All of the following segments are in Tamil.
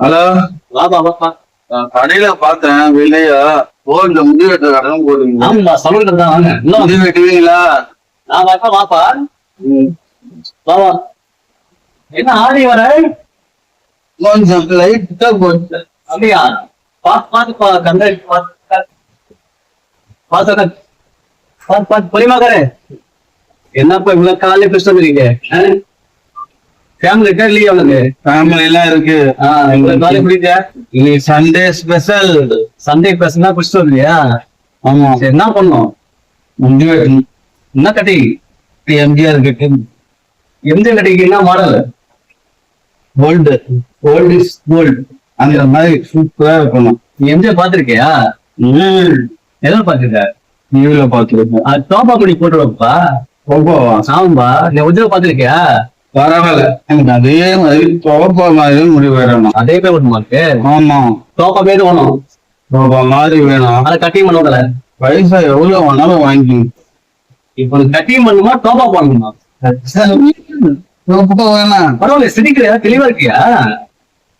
ஹலோ. வாப்பா வாப்பா நான் கடையில பார்த்தேன் வெளிய போர்டுல முடி வெட்டுற கடன் போடுங்க ஆமா சமையல் தான் வாங்க. இன்னும் முடி வெட்டுவீங்களா? நான் வாப்பா வாப்பா வாவா என்ன ஆடி வர? கொஞ்சம் லைட்டா போட்டு. அப்படியா? பாத்து பாத்து பா கந்த பாத்து பாத்து பாத்து பாத்து பொறிமா கரே என்னப்பா இவ்வளவு காலையில வந்துருக்கீங்க ஃபேமிலி இருக்கா இல்லையா உனக்கு. ஃபேமிலி எல்லாம் இருக்கு. இன்னைக்கு சண்டே ஸ்பெஷல் சண்டே பேசுனா பிடிச்சிட்டு வந்துருக்கியா ஆமா. என்ன பண்ணோம் என்ன கட்டி? எம்ஜிஆர் கிட்ட எந்த கட்டிக்கு? என்ன model gold old is gold அந்த மாதிரி சூப்பரா இருக்கணும். எந்த பாத்திருக்கியா எதில் பாத்திருக்க டிவில பாத்துருக்கேன் அது தோப்பா முடி போட்டு வைப்பா ஓப்போவா ஆமாம்பா. நீ ஒரிஜினல் பாத்திருக்கியா பரவாயில்ல. எனக்கு அதே மாதிரி தோப்பா மாதிரி முடி வேணும் அதே வருமா இருக்கு ஆமா. தோப்பா பேர் வேணும். தோப்பா மாதிரி வேணும். அதை கட்டிங் பண்ண பைசா எவ்வளவு வேணாலும் வாங்கி இப்போ கட்டிங் பண்ணுமா தோப்பா வேணாம் பரவாயில்ல சிரிக்கிறியா? தெளிவா இருக்கியா?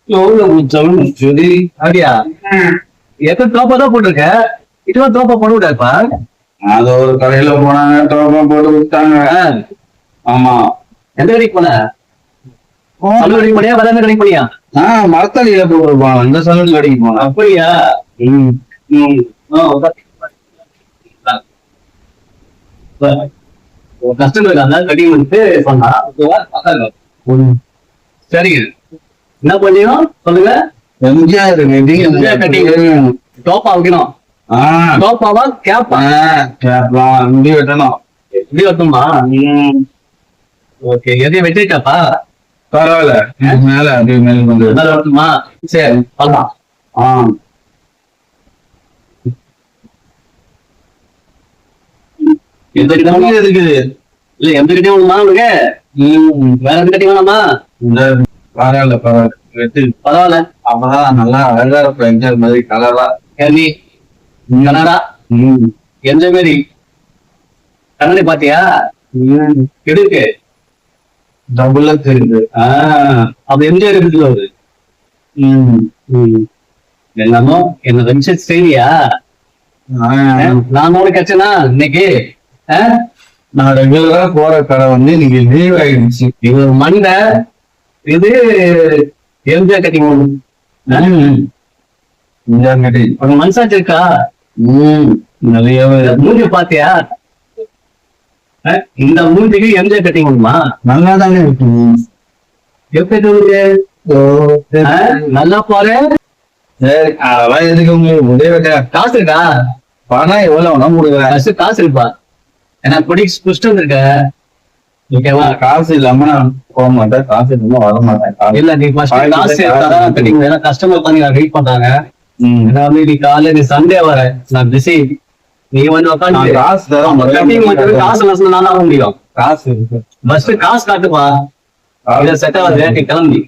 எவ்வளவு சரி. அப்படியா? எத்தனை தோப்பா தான் போட்டிருக்க? இதுவா தோப்பா பண்ண விடாப்பா அது ஒரு கடையில போனாங்க தோப்பா போட்டு விட்டாங்க ஆமா. எந்த கடைக்கு போன? சலூன் கடைக்கு போனியா வேற எந்த கடைக்கு போனியா? ஆஹ் மரத்தடியில போட்டுருப்பாங்க இந்த சலூன் கடைக்கு அப்படியா? ம். கஸ்டமருக்கு அந்த கட்டிங் வந்து சொன்னா. சரிங்க. என்ன பண்ணியும் சொல்லுங்க. எம்ஜிஆர் எம்ஜிஆர். வேணும். டோப்பா வைக்கணும். டோப்பாவா கேப்பா? கேட்கலாம் முடி வெட்டணும். இப்படி வைக்கணுமா ம். ஓகே எதையும் வச்சிருக்காப்பா பரவாயில்ல. மேல அப்படியே மேல வரட்டுமா? சரி ஆ. எந்த கிட்ட முடி இருக்குது. இல்ல எந்த கிட்டே வேணுமா உனக்கு? ம். வேற எந்த கட்டி வேணாமா? பரவாயில்ல பரவாயில்ல. பரவாயில்ல. அப்பதான் நல்லா அழகா இருக்கும். எம்ஜிஆர் மாதிரி கலரா கேள்வி கனடா. எந்த மாரி? கண்ணாடி பாத்தியா? ம். டபுளா தெரியுது அப்ப எம்ஜிஆர் இருக்குது அவரு ம். ம். என்னமோ என்ன செய்தியா ஆஹ். நான் உனக்கு கச்சனா இன்னைக்கு? நான் ரெகுலரா போற கடை வந்து இன்னைக்கு லீவ் ஆயிடுச்சு இது மண்டை இது எம்ஜிஆர் கட்டிங். எம்ஜிஆர் கட்டி உனக்கு மனசாச்சு இருக்கா ம். இந்த மூஞ்சி பாத்தியா? இந்த மூஞ்சிக்கு எம்ஜிஆர் கட்டிங் ஒண்ணுமா நல்லா தானே இருக்கு எப்படி. ஆஹ்? நல்லா பாரு. அதெல்லாம் எதுக்கு உங்களுக்கு முடிய காசு இருக்கா? பணம் எவ்வளவு வேணா கொடுக்குறேன் காசு காசு இருப்பா ஏன்னா பிடி புஷ்டு வந்திருக்க. ஓகேவா காசு இல்லாம நான் போக மாட்டேன். காசு இல்லாம வர மாட்டேன். இல்ல நீ first காசு கட்டிங் ஏன்னா கஸ்டமர் உட்காந்து வெயிட் பண்றாங்க. ஏன்னா வந்து நீ காலையில சண்டே வர. நான் பிஸி நீ வந்து உட்காந்து காசு தர கட்டிங் மட்டும் காசு நஷ்டம் நான் முடியும். காசு ஃபர்ஸ்ட் காசு காட்டுப்பா. இதை செட் ஆகுது நீ கிளம்பி.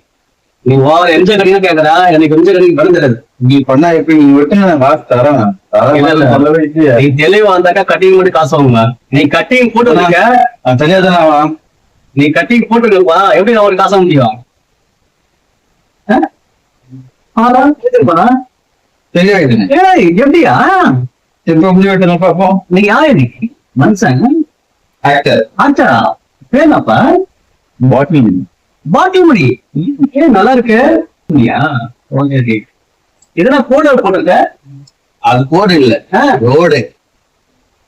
நீ ஓவர் என்ஜாய் கட்டிங் கேக்குறா எனக்கு என்ஜாய் கட்டிங் வந்துடுது நீ பண்ணா இப்ப நீ விட்டு நான் காசு தரேன். நீ தெளிவா வந்தாக்கா கட்டிங் மட்டும் காசு வாங்குமா? நீ கட்டிங் போட்டு இருக்க நான் தெரியாதானே நீ கட்டிங் போட்டு இருப்பா எப்படி நான் ஒரு காசு வாங்க முடியும்? எப்படியா? இப்ப முடி வெட்டணும் பார்ப்போம் நீ யாரு நீ மனுஷன் ஆக்டர் ஆச்சா பேனாப்பா பாட்டில் பாட்டில் முடி ஏன் நல்லா இருக்கு? ஓகே ஓகே இதெல்லாம் கோடு போட்டிருக்க அது கோடு இல்ல. ரோடு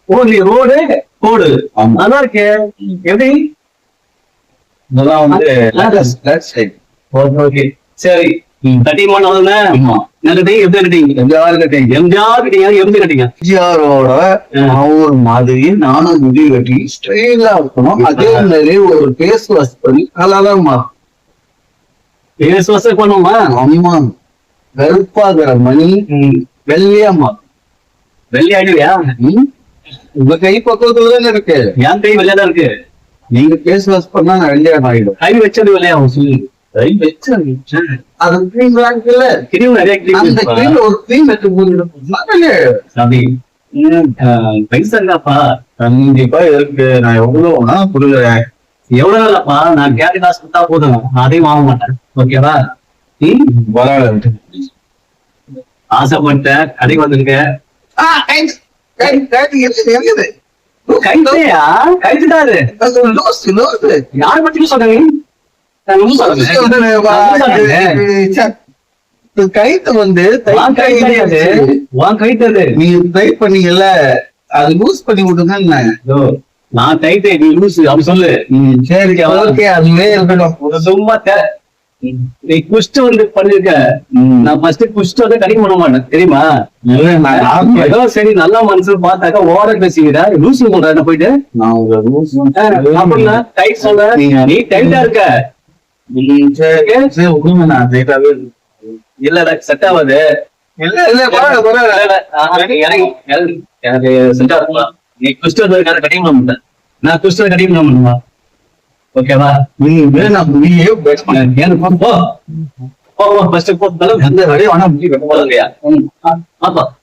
ஓ நீ ரோடு கோடு நல்லா இருக்கு. எப்படி? இதெல்லாம் வந்து. Okay okay. சரி. கட்டிங் கட்டிங் எப்படி கட்டிங் எம்ஜிஆர் கட்டிங் எம்ஜிஆர் கட்டிங்க எம்ஜி கட்டிங்க? எம்ஜிஆரோட ஒரு மாதிரி நானும் முடி வெட்டி ஸ்டைலா இருக்கணும். அதே மாதிரி ஒரு பேஸ் வாஷ் பண்ணி கலரா மாறும் ஏழு வருஷம் பண்ணுமா அம்மா கருப்பாகிற மணி வெள்ளையா மாறும்? உங்க கை பக்கத்துல தானே இருக்கு. என் கை வெள்ளையா தான் இருக்கு. நீங்க பேஸ் வாஷ் பண்ணா நான் வெள்ளையா ஆயிடும் கை வச்சது வெள்ளையாகும் சொல்லு. இருக்காப்பா. கண்டிப்பா இருக்கு. நான் எவ்வளவு வேணா கொடுக்குறேன். எவ்வளவு இல்லப்பா நான் கேட்டு காசு கொடுத்தா போதும். அதையும் வாங்க மாட்டேன். ஓகேவா? ஆசைப்பட்டேன். கடைக்கு வந்திருக்க. கைத்தையா கைத்துட்டாரு. யார் பத்தி சொல்றீங்க கைத்து வந்து உன் கிடையாது உன் கைத்தது நீ பண்ணீங்கல்ல அது லூஸ் பண்ணி விட்டுங்க இதோ, நான் டைட்டே நீ லூசு அப்படி சொல்லு சரி ஓகே அதுவே இருக்கட்டும் சும்மா நீ குஷ்டு வந்து பண்ணிருக்க நான் ஃபர்ஸ்ட் குஷ்டு வந்து கடிக்க பண்ண மாட்டேன் தெரியுமா ஏதோ சரி நல்ல மனசு பார்த்தாக்கா ஓர பேசிக்கிற லூசு என்ன போயிட்டு நான் டைட் நீங்க- நீ டைட்டா இருக்க. இல்ல செட் ஆகாது. இல்ல இல்ல பரவாயில்ல பரவாயில்ல. எனக்கு எனக்கு- செட் ஆகுமா நீ வந்து கட்டிங் பண்ண மாட்டேன் நான் குஷ்டு கட்டிங் பண்ண மாட்டேன் ஓகேவா நீ வேணாம் நீயே பேச எனக்கு போ போ. ஃபர்ஸ்ட் போ எந்த வேலையும் வேணாம் நீ வைக்க